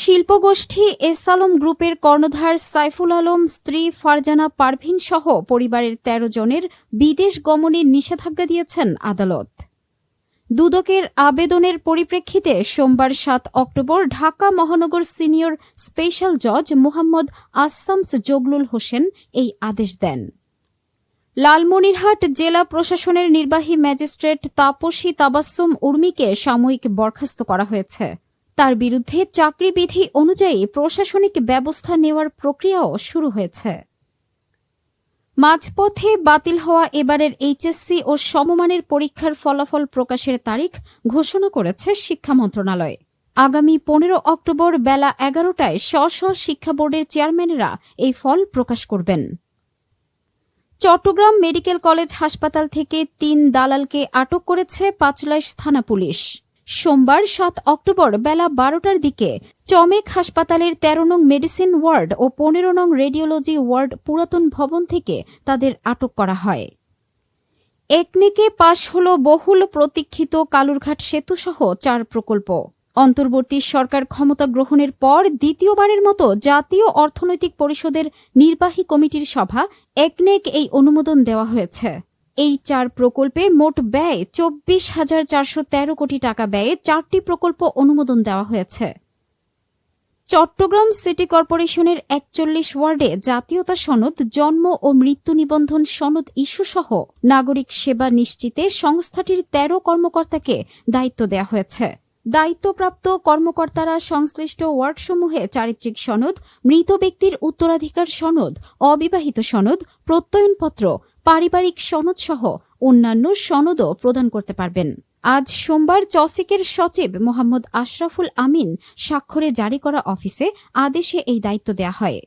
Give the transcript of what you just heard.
শিল্পগোষ্ঠী S Alam গ্রুপের কর্ণধার সাইফুল আলম, স্ত্রী ফারজানা পারভিন সহ পরিবারের ১৩ জনের বিদেশ গমনের নিষেধাজ্ঞা দিয়েছেন আদালত। দুদকের আবেদনের পরিপ্রেক্ষিতে সোমবার সাত অক্টোবর ঢাকা মহানগর সিনিয়র স্পেশাল জজ মোহাম্মদ আসামস জগলুল হোসেন এই আদেশ দেন। লালমনিরহাট জেলা প্রশাসনের নির্বাহী ম্যাজিস্ট্রেট তাপসী তাবাসসুম উর্মিকে সাময়িক বরখাস্ত করা হয়েছে। তার বিরুদ্ধে চাকরিবিধি অনুযায়ী প্রশাসনিক ব্যবস্থা নেওয়ার প্রক্রিয়াও শুরু হয়েছে। মাঝপথে বাতিল হওয়া এবারের এইচএসসি ও সমমানের পরীক্ষার ফলাফল প্রকাশের তারিখ ঘোষণা করেছে শিক্ষা মন্ত্রণালয়। আগামী পনেরো অক্টোবর বেলা এগারোটায় স্ব স্ব শিক্ষা বোর্ডের চেয়ারম্যানেরা এই ফল প্রকাশ করবেন। চট্টগ্রাম মেডিকেল কলেজ হাসপাতাল থেকে তিন দালালকে আটক করেছে পাঁচলাইশ থানা পুলিশ। সোমবার সাত অক্টোবর বেলা বারোটার দিকে চমেক হাসপাতালের তেরো নং মেডিসিন ওয়ার্ড ও পনেরো নং রেডিওলজি ওয়ার্ড পুরাতন ভবন থেকে তাদের আটক করা হয়। একনেকে পাশ হল বহুল প্রতীক্ষিত কালুরঘাট সেতুসহ চার প্রকল্প। অন্তর্বর্তী সরকার ক্ষমতা গ্রহণের পর দ্বিতীয়বারের মতো জাতীয় অর্থনৈতিক পরিষদের নির্বাহী কমিটির সভা একনেক এই অনুমোদন দেওয়া হয়েছে। এই চার প্রকল্পে মোট ব্যয় চব্বিশ হাজার চারশো তেরো কোটি টাকা ব্যয়ে চারটি প্রকল্প অনুমোদন দেওয়া হয়েছে। চট্টগ্রাম সিটি কর্পোরেশনের একচল্লিশ ওয়ার্ডে জাতীয়তা সনদ, জন্ম ও মৃত্যু নিবন্ধন সনদ ইস্যুসহ নাগরিক সেবা নিশ্চিতে সংস্থাটির তেরো কর্মকর্তাকে দায়িত্ব দেওয়া হয়েছে। দায়িত্বপ্রাপ্ত কর্মকর্তারা সংশ্লিষ্ট ওয়ার্ডসমূহে চারিত্রিক সনদ, মৃত ব্যক্তির উত্তরাধিকার সনদ, অবিবাহিত সনদ, প্রত্যয়নপত্র পারিবারিক সনদ সহ অন্যান্য সনদও প্রদান করতে পারবেন। আজ সোমবার চসিকের সচিব মোহাম্মদ আশরাফুল আমিন স্বাক্ষরে জারি করা অফিসে আদেশে এই দায়িত্ব দেয়া হয়।